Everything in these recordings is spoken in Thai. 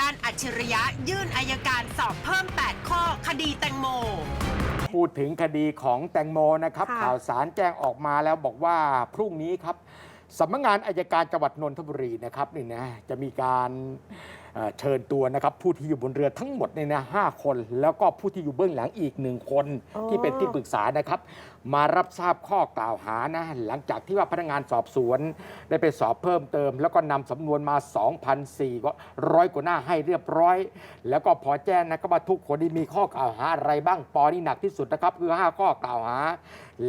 ด้านอัจฉริยะยื่นอายการสอบเพิ่ม 8 ข้อคดีแตงโม พูดถึงคดีของแตงโมนะครับ ค่ะ ข่าวสารแจ้งออกมาแล้วบอกว่าพรุ่งนี้ครับสำนักงานอายการจังหวัดนนทบุรีนะครับนี่นะจะมีการ เอ่อเชิญตัวนะครับผู้ที่อยู่บนเรือทั้งหมดเนี่ยนะห้าคน แล้วก็ผู้ที่อยู่เบื้องหลังอีกหนึ่งคนอ๋อที่เป็นที่ปรึกษานะครับ มารับทราบข้อกล่าวหานะหลังจากที่ว่าพนักงานสอบสวน ได้ไปสอบเพิ่มเติม แล้วก็นำสำนวนมา 2,400 กว่าหน้าให้เรียบร้อย แล้วก็พอแจ้งนะครับว่าทุกคนที่มีข้อกล่าวหาอะไรบ้างปอนี่หนักที่สุดนะครับคือ 5 ข้อกล่าวหา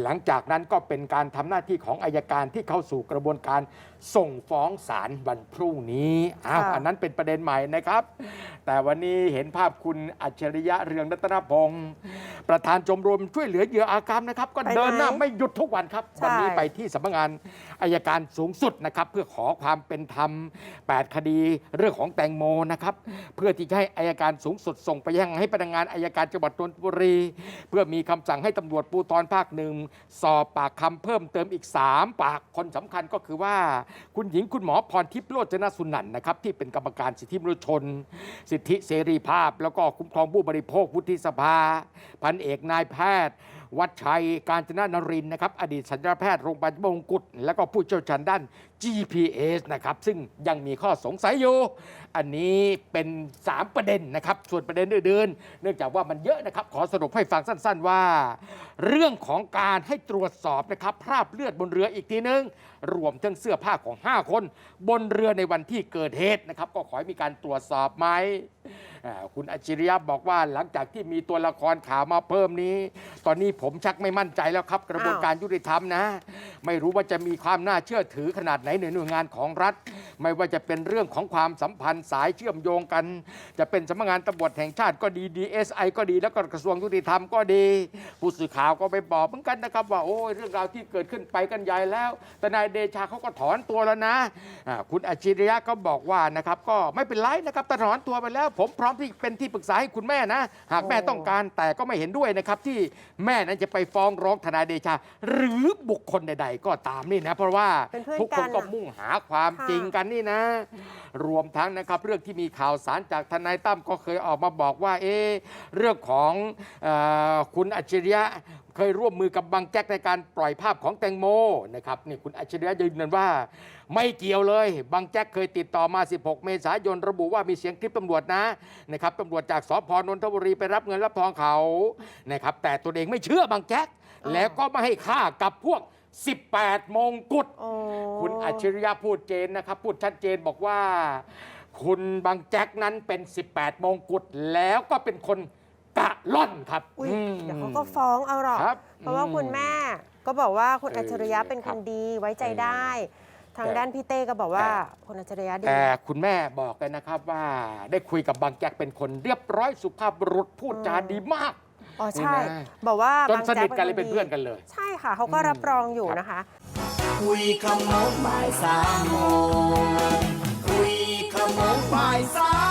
หลังจากนั้นก็เป็นการทำหน้าที่ของอายการที่เข้าสู่กระบวนการส่งฟ้องศาลวันพรุ่งนี้อ้าวค่ะอันนั้นเป็นประเด็นใหม่นะครับ แต่วันนี้เห็นภาพคุณอัจฉริยะเรืองรัตนพงศ์ประธานชมรมช่วยเหลือเหยื่ออาการนะครับ ก็ไปไหนเดินหน้าไม่หยุดทุกวันครับใช่วันนี้ไปที่สำนักงานอายการสูงสุดนะครับ เพื่อขอความเป็นธรรม 8 คดีเรื่องของแตงโมนะครับ เพื่อที่จะให้อายการสูงสุดส่งไปยังให้พนักงานอายการจังหวัดนนทบุรี เพื่อมีคำสั่งให้ตำรวจปูตอนภาคหนึ่งสอบปากคำเพิ่มเติมอีก 3 ปากคนสำคัญก็คือว่า คุณหญิงคุณหมอพรทิพย์โรจนสุนันท์นะครับที่เป็นกรรมการสิทธิมนุษยชน สิทธิเสรีภาพ แล้วก็คุ้มครองผู้บริโภควุฒิสภา พันเอกนายแพทย์ วัดชัยการจนานรินนะครับ อดีตสัญญาแพทย์โรงพยาบาลมงกุฎแล้วก็ผู้เชี่ยวชาญด้าน GPS นะครับซึ่งยังมีข้อสงสัยอยู่ อันนี้เป็น 3 ประเด็นนะครับ ส่วนประเด็นอื่นๆเนื่องจากว่ามันเยอะนะครับ ขอสรุปให้ฟังสั้น ๆว่า เรื่องของการให้ตรวจสอบนะครับคราบเลือดบนเรืออีกทีนึง รวมทั้งเสื้อผ้าของ 5 คน บนเรือในวันที่เกิดเหตุนะครับ ก็ขอให้มีการตรวจสอบไหมคุณอัจฉริยะบอกว่าหลังจากที่มีตัวละครข่าวมาเพิ่มนี้ ตอนนี้ผมชักไม่มั่นใจแล้วครับ กระบวนการยุติธรรมนะ ไม่รู้ว่าจะมีความน่าเชื่อถือขนาดไหนในหน่วยงานของรัฐ ไม่ว่าจะเป็นเรื่องของความสัมพันธ์สายเชื่อมโยงกัน จะเป็นสำนักงานตำรวจแห่งชาติก็ดี DSI ก็ดีแล้วก็กระทรวงยุติธรรมก็ดี ผู้สื่อข่าวก็ไปบอกเหมือนกันนะครับว่าโอ้ยเรื่องราวที่เกิดขึ้นไปกันใหญ่แล้วแต่นายเดชาเขาก็ถอนตัวแล้วนะอ่าคุณอัจฉริยะก็บอกว่านะครับก็ไม่เป็นไรนะครับแต่ถอนตัวไปแล้ว ผมพร้อมที่เป็นที่ปรึกษาให้คุณแม่นะ หากแม่ต้องการแต่ก็ไม่เห็นด้วยนะครับที่แม่นั้นจะไปฟ้องร้องทนายเดชา หรือบุคคลใด ๆ ก็ตามนี่นะเพราะว่าเป็นเพื่อนทุกคนกันก็อะมุ่งหาความค่ะจริงกันนี่นะ รวมทั้งนะครับเรื่องที่มีข่าวสารจากทนายตั้มก็เคยออกมาบอกว่าเอะเรื่องของออคุณอัจฉริยะเคยร่วมมือกับบางแจ็คในการปล่อยภาพของแตงโมนะครับนี่คุณอัจฉริยะยืนยันว่า ไม่เกี่ยวเลย บางแจ็คเคยติดต่อมา 16 เมษายนระบุว่ามีเสียงคลิปตำรวจนะนะครับตำรวจจากสพนนทบุรีไปรับเงินรับทองเขานะครับแต่ตัวเองไม่เชื่อบางแจ็คแล้วก็ไม่ให้ค่ากับพวก 18 มงกุฎโอ้คุณอัจฉริยะพูดเจนนะครับ พูดชัดเจนบอกว่า คุณบางแจ็คนั้นเป็น 18 มงกุฎแล้วก็เป็นคนกะล่อนครับอุ๊ยอืมเดี๋ยวเขาก็ฟ้องเอาหรอก ครับเพราะว่าอืมคุณแม่ก็บอกว่าคุณเอออัจฉริยะเป็นคครับนดีไว้ใจได้ ทางแต่ด้านพี่เต้ก็บอกว่าแต่ คุณอัจฉริยะดี แต่คุณแม่บอกเลยนะครับว่าได้คุยกับบางแจ็คเป็นคนเรียบร้อยสุภาพบุรุษพูดจาดีมาก อ๋อใช่ บอกว่าจนบางสนิทกันเลยเป็นเพื่อนกันเลย ใช่ค่ะเขาก็รับรองอยู่นะคะ คุยขโมงบ่ายสามโมงคุยขโมงบ่ายสาม